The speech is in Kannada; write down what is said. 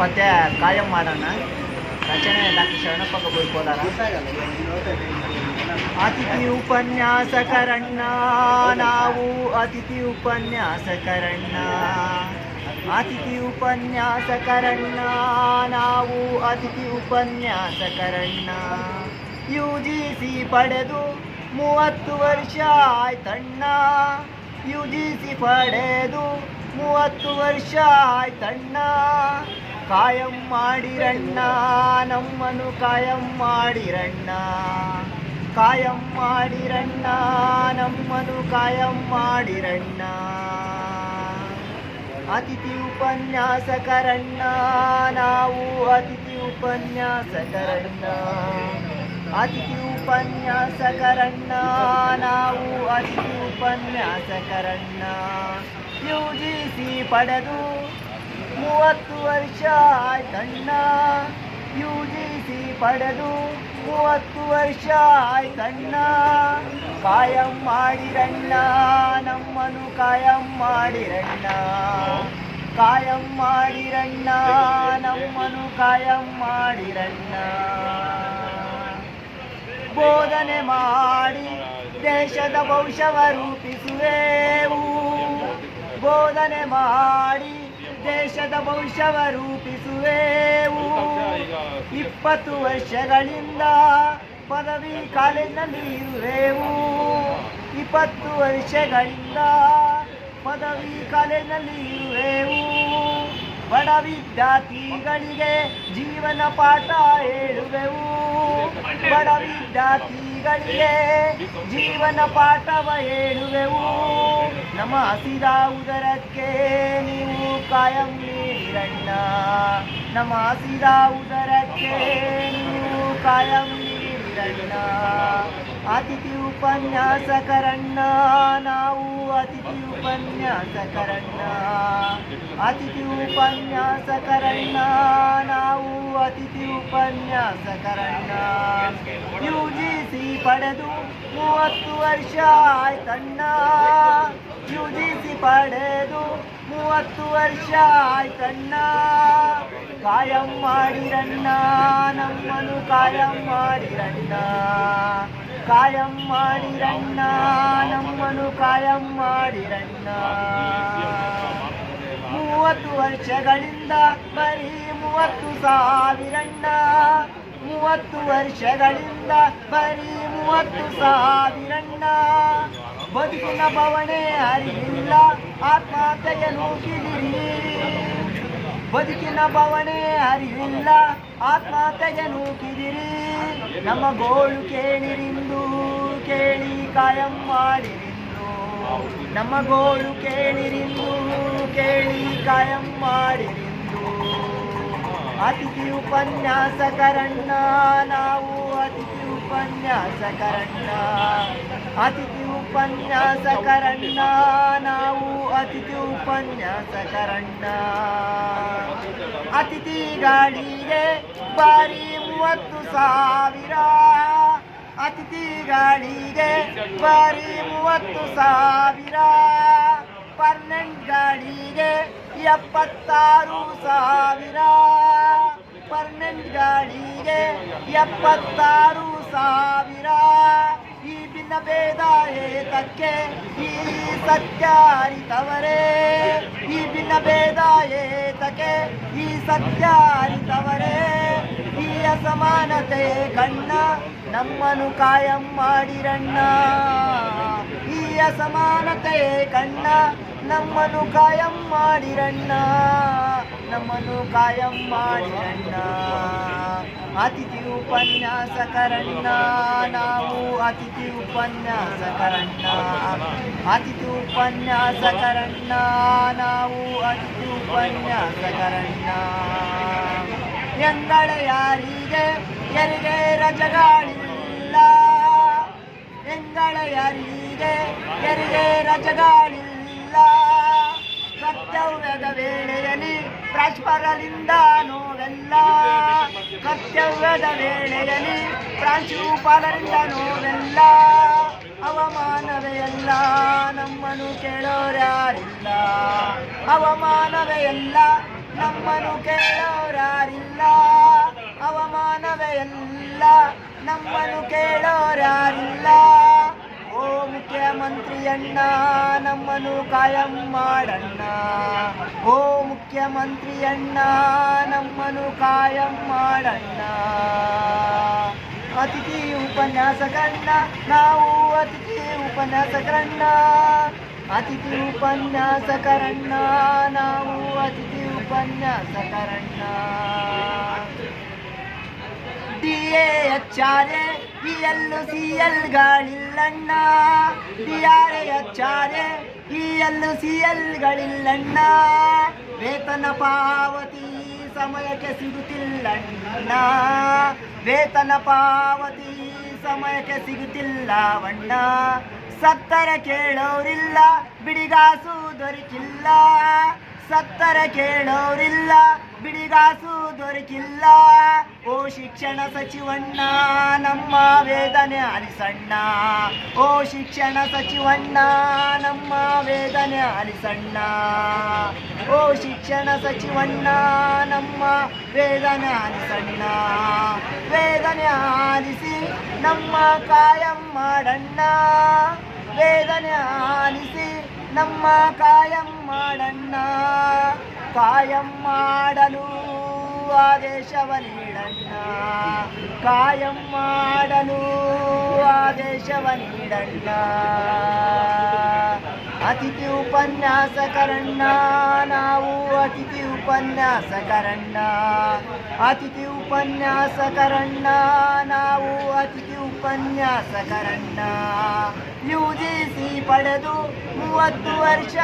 ಪದ್ಯ ಕಾಯಂ ಮಾಡೋಣ. ರಚನೆ ಡಾಕ್ಟರ್ ಶರಣಪ್ಪ ಬೈಕೋಲಾರ ಅತಿಥಿ ಉಪನ್ಯಾಸಕರಣ್ಣ, ನಾವು ಅತಿಥಿ ಉಪನ್ಯಾಸಕರಣ್ಣ. ಅತಿಥಿ ಉಪನ್ಯಾಸಕರಣ್ಣ, ನಾವು ಅತಿಥಿ ಉಪನ್ಯಾಸಕರಣ್ಣ. ಯು ಜಿ ಸಿ ಪಡೆದು ಮೂವತ್ತು ವರ್ಷ ಆಯ್ತಣ್ಣ. ಯು ಜಿ ಸಿ ಪಡೆದು ಮೂವತ್ತು ವರ್ಷ ಆಯ್ತಣ್ಣ. ಕಾಯಂ ಮಾಡಿರಣ್ಣ ನಮ್ಮನು ಕಾಯಂ ಮಾಡಿರಣ್ಣ. ಕಾಯಂ ಮಾಡಿರಣ್ಣ ನಮ್ಮನು ಕಾಯಂ ಮಾಡಿರಣ್ಣ. ಅತಿಥಿ ಉಪನ್ಯಾಸಕರಣ್ಣ, ನಾವು ಅತಿಥಿ ಉಪನ್ಯಾಸಕರಣ್ಣ. ಅತಿಥಿ ಉಪನ್ಯಾಸಕರಣ್ಣ, ನಾವು ಅತಿಥಿ ಉಪನ್ಯಾಸಕರಣ್ಣ. ಯು ಜಿ ಸಿ ಪಡೆದು ಮೂವತ್ತು ವರ್ಷ ಆಯ್ತಣ್ಣ. ಯು ಜಿ ಸಿ ಪಡೆದು ಮೂವತ್ತು ವರ್ಷ ಆಯ್ತಣ್ಣ. ಕಾಯಂ ಮಾಡಿರಣ್ಣ ನಮ್ಮನು ಕಾಯಂ ಮಾಡಿರಣ್ಣ. ಕಾಯಂ ಮಾಡಿರಣ್ಣ ನಮ್ಮನು ಕಾಯಂ ಮಾಡಿರಣ್ಣ. ಬೋಧನೆ ಮಾಡಿ ದೇಶದ ಭವಿಷ್ಯವ ರೂಪಿಸುವೆವು. ಬೋಧನೆ ಮಾಡಿ ಭವಿಷ್ಯವ ರೂಪಿಸುವೆವು. ಇಪ್ಪತ್ತು ವರ್ಷಗಳಿಂದ ಪದವಿ ಕಾಲೇಜಿನಲ್ಲಿ ಇರುವೆವು. ಇಪ್ಪತ್ತು ವರ್ಷಗಳಿಂದ ಪದವಿ ಕಾಲೇಜಿನಲ್ಲಿ ಇರುವೆವು. ಬಡ ವಿದ್ಯಾರ್ಥಿಗಳಿಗೆ ಜೀವನ ಪಾಠ ಹೇಳುವೆವು. ಬಡ ವಿದ್ಯಾರ್ಥಿಗಳಿಗೆ ಜೀವನ ಪಾಠವ ಹೇಳುವೆವು. ನಮ್ಮ ಹಸಿದ ಉದರಕ್ಕೆ ನೀವು ಕಾಯಂ ನೀರಣ್ಣ. ನಮ ಹಸಿದ ಉದರಕ್ಕೆ ನೀವು ಕಾಯಂ ನೀರಣ್ಣ. ಅತಿಥಿ ಉಪನ್ಯಾಸಕರಣ್ಣ, ನಾವು ಅತಿಥಿ ಉಪನ್ಯಾಸಕರಣ್ಣ. ಅತಿಥಿ ಉಪನ್ಯಾಸಕರಣ್ಣ, ನಾವು ಅತಿಥಿ ಉಪನ್ಯಾಸಕರಣ್ಣ. ಯು ಜಿ ಸಿ ಪಡೆದು ಮೂವತ್ತು ವರ್ಷ ಆಯ್ತಣ್ಣ. ಯು ಜಿ ಸಿ ಪಡೆದು ಮೂವತ್ತು ವರ್ಷ ಆಯ್ತಣ್ಣ. ಕಾಯಂ ಮಾಡಿರಣ್ಣ ನಮ್ಮನು ಕಾಯಂ ಮಾಡಿರಣ್ಣ. ಕಾಯಂ ಮಾಡಿರಣ್ಣ ನಮ್ಮನು ಕಾಯಂ ಮಾಡಿರಣ್ಣ. ಮೂವತ್ತು ವರ್ಷಗಳಿಂದ ಬರೀ ಮೂವತ್ತು ಸಾವಿರಣ್ಣ. ಮೂವತ್ತು ವರ್ಷಗಳಿಂದ ಬರೀ ಮೂವತ್ತು ಸಾವಿರಣ್ಣ. ಬದುಕಿನ ಬವಣೆ ಅರಿವಿಲ್ಲ. ಆತ್ಮಹತ್ಯೆಯ ನೂಕಿದಿರಿ ಬದುಕಿನ ಬವಣೆ ಅರಿವಿಲ್ಲ. ಆತ್ಮಹತ್ಯೆಯ ನೂಕಿದಿರಿ ನಮ್ಮ ಗೋಳು ಕೇಳಿರಿಂದು ಕೇಳಿ ಕಾಯಂ ಮಾಡಿರಿಂದು ನಮ್ಮ ಗೋಳು ಕೇಳಿರಿಂದು ಕೇಳಿ ಕಾಯಂ ಮಾಡಿರಿಂದು ಅತಿಥಿ ಉಪನ್ಯಾಸಕರಣ್ಣ. ನಾವು ಅತಿಥಿ ಉಪನ್ಯಾಸಕರಣ್ಣ. ಅತಿಥಿ ಉಪನ್ಯಾಸಕರಣ್ಣ, ನಾವು ಅತಿಥಿ ಉಪನ್ಯಾಸಕರಣ್ಣ. ಅತಿಥಿ ಗಾಡಿಗೆ ಬಾರಿ ಮೂವತ್ತು ಸಾವಿರ. ಅತಿಥಿ ಗಾಡಿಗೆ ಬಾರಿ ಮೂವತ್ತು ಸಾವಿರ. ಪರ್ನೆಂಟ್ ಗಾಡಿಗೆ ಎಪ್ಪತ್ತಾರು ಸಾವಿರ. ಪರ್ನೆಂಟ್ ಗಾಡಿಗೆ ಎಪ್ಪತ್ತಾರು ಸಾವಿರ. ಭಿನ್ನ ಭೇದ ಏತಕ್ಕೆ ಈ ಸತ್ಯ ಅರಿತವರೇ ಈ ಭಿನ್ನ ಭೇದ ಏತಕ್ಕೆ ಈ ಸತ್ಯ ಅರಿತವರೇ ಈ ಅಸಮಾನತೆ ಕಣ್ಣ ನಮ್ಮನು ಕಾಯಂ ಮಾಡಿರಣ್ಣ. ಈ ಅಸಮಾನತೆ ಕಣ್ಣ ನಮ್ಮನು ಕಾಯಂ ಮಾಡಿರಣ್ಣ. ನಮ್ಮನು ಕಾಯಂ ಮಾಡಿರಣ್ಣ. ಅತಿಥಿ ಉಪನ್ಯಾಸಕರಣ್ಣ, ನಾವು ಅತಿಥಿ ಉಪನ್ಯಾಸಕರಣ್ಣ. ಅತಿಥಿ ಉಪನ್ಯಾಸಕರಣ್ಣ, ನಾವು ಅತಿಥಿ ಉಪನ್ಯಾಸಕರಣ್ಣ. ಎಂಗಳ ಯಾರಿಗೆ? ಎರಿಗೆ ರಜಗಾಳಿಲ್ಲ. ಎಂದಳ ಯಾರಿಗೆ? ಎರಿಗೆ ರಜಗಾಳಿಲ್ಲ. ಕರ್ತವ್ಯದ ವೇಳೆಯಲ್ಲಿ ಪ್ರಾಂಶುಪಾಲರಿಂದ ನೋವೆಲ್ಲ. ಕರ್ತವ್ಯದ ವೇಳೆಯಲ್ಲಿ ಪ್ರಾಂಶುಪಾಲರಿಂದ ನೋವೆಲ್ಲ ಅವಮಾನವೇ ಎಲ್ಲ. ನಮ್ಮನ್ನು ಕೇಳೋರಾರಿಲ್ಲ ಅವಮಾನವೇ ಎಲ್ಲ. ನಮ್ಮನ್ನು ಕೇಳೋರಾರಿಲ್ಲ ಅವಮಾನವೇ ಎಲ್ಲ. ನಮ್ಮನ್ನು ಕೇಳೋರಾರಿಲ್ಲ ಮುಖ್ಯಮಂತ್ರಿಯಣ್ಣ, ನಮ್ಮನ್ನು ಕಾಯಂ ಮಾಡಣ್ಣ. ಓ ಮುಖ್ಯಮಂತ್ರಿಯಣ್ಣ, ನಮ್ಮನ್ನು ಕಾಯಂ ಮಾಡಣ್ಣ. ಅತಿಥಿ ಉಪನ್ಯಾಸಕಣ್ಣ ನಾವು ಅತಿಥಿ ಉಪನ್ಯಾಸಕರಣ್ಣ. ಅತಿಥಿ ಉಪನ್ಯಾಸಕರಣ್ಣ, ನಾವು ಅತಿಥಿ ಉಪನ್ಯಾಸಕರಣ್ಣ. D H R E L C ಎಲ್ಗಳಿಲ್ಲಣ್ಣ D ಯಾರೆ ಅಚ್ಚಾರೆ ಆರ್ ಇ ಎಲ್ ಸಿ ಎಲ್ಗಳಿಲ್ಲಣ್ಣ ವೇತನ ಪಾವತಿ ಸಮಯಕ್ಕೆ ಸಿಗುತ್ತಿಲ್ಲಣ್ಣ. ವೇತನ ಪಾವತಿ ಸಮಯಕ್ಕೆ ಸಿಗುತ್ತಿಲ್ಲವಣ್ಣ. ಸತ್ತರ ಕೇಳೋರಿಲ್ಲ, ಬಿಡಿಗಾಸು ದೊರಕಿಲ್ಲ. ಸತ್ತರ ಕೇಳೋರಿಲ್ಲ ಬಿಡಿಗಾಸು ದೊರಕಿಲ್ಲ. ಓ ಶಿಕ್ಷಣ ಸಚಿವಣ್ಣ, ನಮ್ಮ ವೇದನೆ ಅರಿಸಣ್ಣ ಓ ಶಿಕ್ಷಣ ಸಚಿವಣ್ಣ, ನಮ್ಮ ವೇದನೆ ಅರಿಸಣ್ಣ ಓ ಶಿಕ್ಷಣ ಸಚಿವಣ್ಣ, ನಮ್ಮ ವೇದನೆ ಅರಿಸಣ್ಣ ವೇದನೆ ಆಲಿಸಿ ನಮ್ಮ ಕಾಯಂ ಮಾಡಣ್ಣ. ವೇದನೆ ಆಲಿಸಿ ನಮ್ಮ ಕಾಯಂ ಮಾಡಣ್ಣ. ಕಾಯಂ ಮಾಡಲು ಆದೇಶವ ನೀಡಣ್ಣ ಕಾಯಂ ಮಾಡಲು ಆದೇಶವ ನೀಡಣ್ಣ ಅತಿಥಿ ಉಪನ್ಯಾಸಕರಣ್ಣ, ನಾವು ಅತಿಥಿ ಉಪನ್ಯಾಸಕರಣ್ಣ. ಅತಿಥಿ ಉಪನ್ಯಾಸಕರಣ್ಣ, ನಾವು ಅತಿಥಿ ಉಪನ್ಯಾಸಕರಣ್ಣ. ಯು ಜಿ ಸಿ ಪಡೆದು ಮೂವತ್ತು ವರ್ಷ